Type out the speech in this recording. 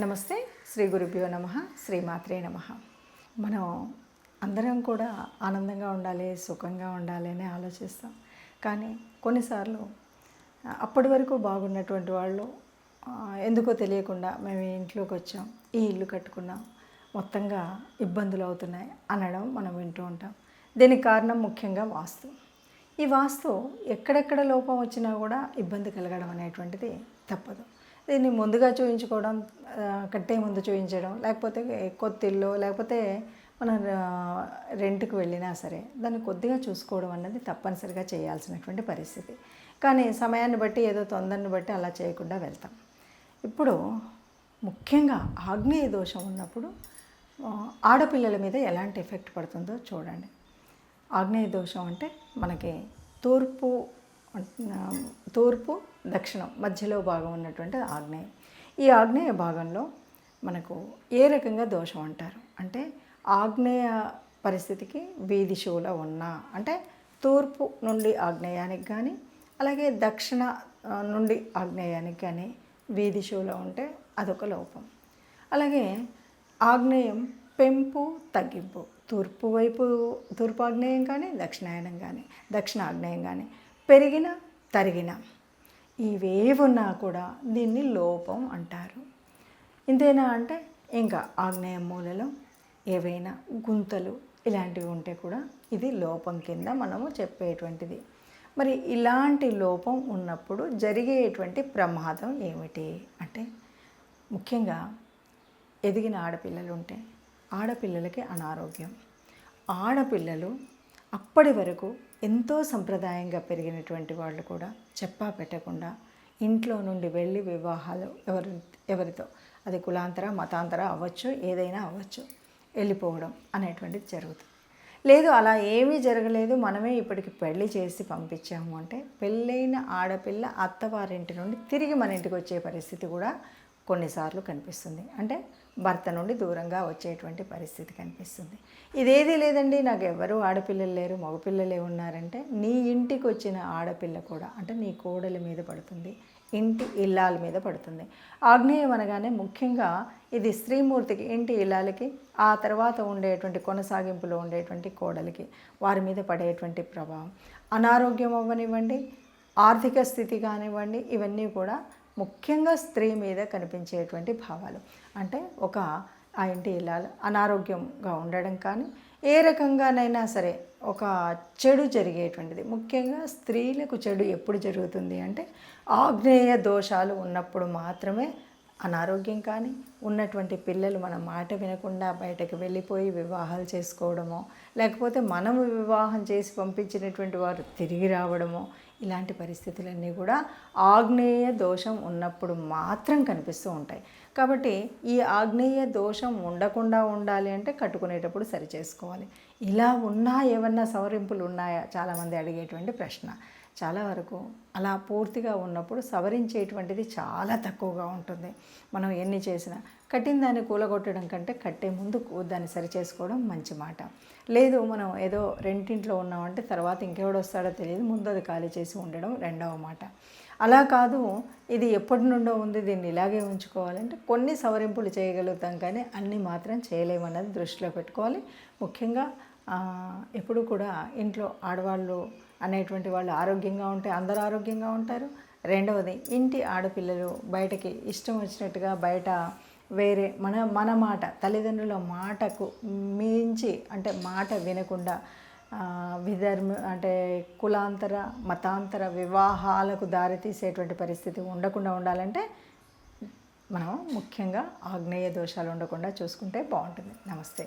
నమస్తే శ్రీ గురుభ్యో నమ శ్రీమాత్రే నమ. మనం అందరం కూడా ఆనందంగా ఉండాలి సుఖంగా ఉండాలి అని ఆలోచిస్తాం. కానీ కొన్నిసార్లు అప్పటి వరకు బాగున్నటువంటి వాళ్ళు ఎందుకో తెలియకుండా మేము ఇంట్లోకి వచ్చాం ఈ ఇల్లు కట్టుకున్నాం మొత్తంగా ఇబ్బందులు అవుతున్నాయి అనడం మనం వింటూ ఉంటాం. దీనికి కారణం ముఖ్యంగా వాస్తు. ఈ వాస్తు ఎక్కడెక్కడ లోపం వచ్చినా కూడా ఇబ్బంది కలగడం అనేటువంటిది తప్పదు. దీన్ని ముందుగా చూయించుకోవడం కట్టే ముందు చూయించడం లేకపోతే కొత్తిల్లు లేకపోతే మనం రెంట్కి వెళ్ళినా సరే దాన్ని కొద్దిగా చూసుకోవడం అన్నది తప్పనిసరిగా చేయాల్సినటువంటి పరిస్థితి. కానీ సమయాన్ని బట్టి ఏదో తొందరని బట్టి అలా చేయకుండా వెళ్తాం. ఇప్పుడు ముఖ్యంగా ఆగ్నేయ దోషం ఉన్నప్పుడు ఆడపిల్లల మీద ఎలాంటి ఎఫెక్ట్ పడుతుందో చూడండి. ఆగ్నేయ దోషం అంటే మనకి తూర్పు తూర్పు దక్షిణం మధ్యలో భాగం ఉన్నటువంటి ఆగ్నేయం. ఈ ఆగ్నేయ భాగంలో మనకు ఏ రకంగా దోషం అంటారు? అంటే ఆగ్నేయ పరిస్థితికి వీధి శూల ఉన్న అంటే తూర్పు నుండి ఆగ్నేయానికి కానీ అలాగే దక్షిణ నుండి ఆగ్నేయానికి కానీ వీధి శూల ఉంటే అదొక లోపం. అలాగే ఆగ్నేయం పెంపు తగ్గింపు. తూర్పు వైపు తూర్పు ఆగ్నేయం కానీ దక్షిణాయనం కానీ దక్షిణ ఆగ్నేయం కానీ పెరిగిన తరిగిన. ఇవేవున్నా కూడా దీన్ని లోపం అంటారు. ఇంతేనా అంటే ఇంకా ఆగ్నేయ మూలలో ఏవైనా గుంతలు ఇలాంటివి ఉంటే కూడా ఇది లోపం కింద మనము చెప్పేటువంటిది. మరి ఇలాంటి లోపం ఉన్నప్పుడు జరిగేటువంటి ప్రమాదం ఏమిటి? అంటే ముఖ్యంగా ఎదిగిన ఆడపిల్లలు ఉంటే ఆడపిల్లలకి అనారోగ్యం. ఆడపిల్లలు అప్పటి వరకు ఎంతో సంప్రదాయంగా పెరిగినటువంటి వాళ్ళు కూడా చెప్పా పెట్టకుండా ఇంట్లో నుండి వెళ్ళి వివాహాలు ఎవరి ఎవరితో? అది కులాంతర మతాంతర అవ్వచ్చు ఏదైనా అవ్వచ్చు. వెళ్ళిపోవడం అనేటువంటిది జరుగుతుంది. లేదు అలా ఏమీ జరగలేదు. మనమే ఇప్పటికి పెళ్ళి చేసి పంపించాము అంటే పెళ్ళైన ఆడపిల్ల అత్తవారింటి నుండి తిరిగి మన ఇంటికి వచ్చే పరిస్థితి కూడా కొన్నిసార్లు కనిపిస్తుంది. అంటే భర్త నుండి దూరంగా వచ్చేటువంటి పరిస్థితి కనిపిస్తుంది. ఇదేది లేదండి. నాకు ఎవరు ఆడపిల్లలు లేరు మగపిల్లలే ఉన్నారంటే నీ ఇంటికి వచ్చిన ఆడపిల్ల కూడా అంటే నీ కోడల మీద పడుతుంది ఇంటి ఇల్లాల మీద పడుతుంది. ఆగ్నేయం అనగానే ముఖ్యంగా ఇది స్త్రీమూర్తికి ఇంటి ఇల్లాలకి ఆ తర్వాత ఉండేటువంటి కొనసాగింపులో ఉండేటువంటి కోడలికి వారి మీద పడేటువంటి ప్రభావం. అనారోగ్యం అవ్వనివ్వండి ఆర్థిక స్థితి కానివ్వండి ఇవన్నీ కూడా ముఖ్యంగా స్త్రీ మీద కనిపించేటువంటి భావాలు. అంటే ఒక ఆ ఇంటి ఇల్లాలు అనారోగ్యంగా ఉండడం కానీ ఏ రకంగానైనా సరే ఒక చెడు జరిగేటువంటిది. ముఖ్యంగా స్త్రీలకు చెడు ఎప్పుడు జరుగుతుంది అంటే ఆగ్నేయ దోషాలు ఉన్నప్పుడు మాత్రమే అనారోగ్యం కానీ ఉన్నటువంటి పిల్లలు మన మాట వినకుండా బయటకు వెళ్ళిపోయి వివాహాలు చేసుకోవడమో లేకపోతే మనము వివాహం చేసి పంపించినటువంటి వారు తిరిగి రావడమో ఇలాంటి పరిస్థితులన్నీ కూడా ఆగ్నేయ దోషం ఉన్నప్పుడు మాత్రం కనిపిస్తూ ఉంటాయి. కాబట్టి ఈ ఆగ్నేయ దోషం ఉండకుండా ఉండాలి అంటే కట్టుకునేటప్పుడు సరి చేసుకోవాలి ఇలా ఉన్నా ఏమన్నా సవరింపులు ఉన్నాయా? చాలామంది అడిగేటువంటి ప్రశ్న. చాలా వరకు అలా పూర్తిగా ఉన్నప్పుడు సవరించేటువంటిది చాలా తక్కువగా ఉంటుంది. మనం ఎన్ని చేసినా కట్టిన దాన్ని కూలగొట్టడం కంటే కట్టే ముందు దాన్ని సరి చేసుకోవడం మంచి మాట. లేదు మనం ఏదో రెంటింట్లో ఉన్నామంటే తర్వాత ఇంకెవడు వస్తాడో తెలియదు ముందు అది ఖాళీ చేసి ఉండడం రెండవ మాట. అలా కాదు ఇది ఎప్పటి నుండో ఉంది దీన్ని ఇలాగే ఉంచుకోవాలంటే కొన్ని సవరింపులు చేయగలుగుతాం కానీ అన్నీ మాత్రం చేయలేమన్నది దృష్టిలో పెట్టుకోవాలి. ముఖ్యంగా ఎప్పుడు కూడా ఇంట్లో ఆడవాళ్ళు అనేటువంటి వాళ్ళు ఆరోగ్యంగా ఉంటే అందరూ ఆరోగ్యంగా ఉంటారు. రెండవది ఇంటి ఆడపిల్లలు బయటకి ఇష్టం వచ్చినట్టుగా బయట వేరే మన మన మాట తల్లిదండ్రుల మాటకు మించి అంటే మాట వినకుండా విధర్మ అంటే కులాంతర మతాంతర వివాహాలకు దారితీసేటువంటి పరిస్థితి ఉండకుండా ఉండాలంటే మనం ముఖ్యంగా ఆగ్నేయ దోషాలు ఉండకుండా చూసుకుంటే బాగుంటుంది. నమస్తే.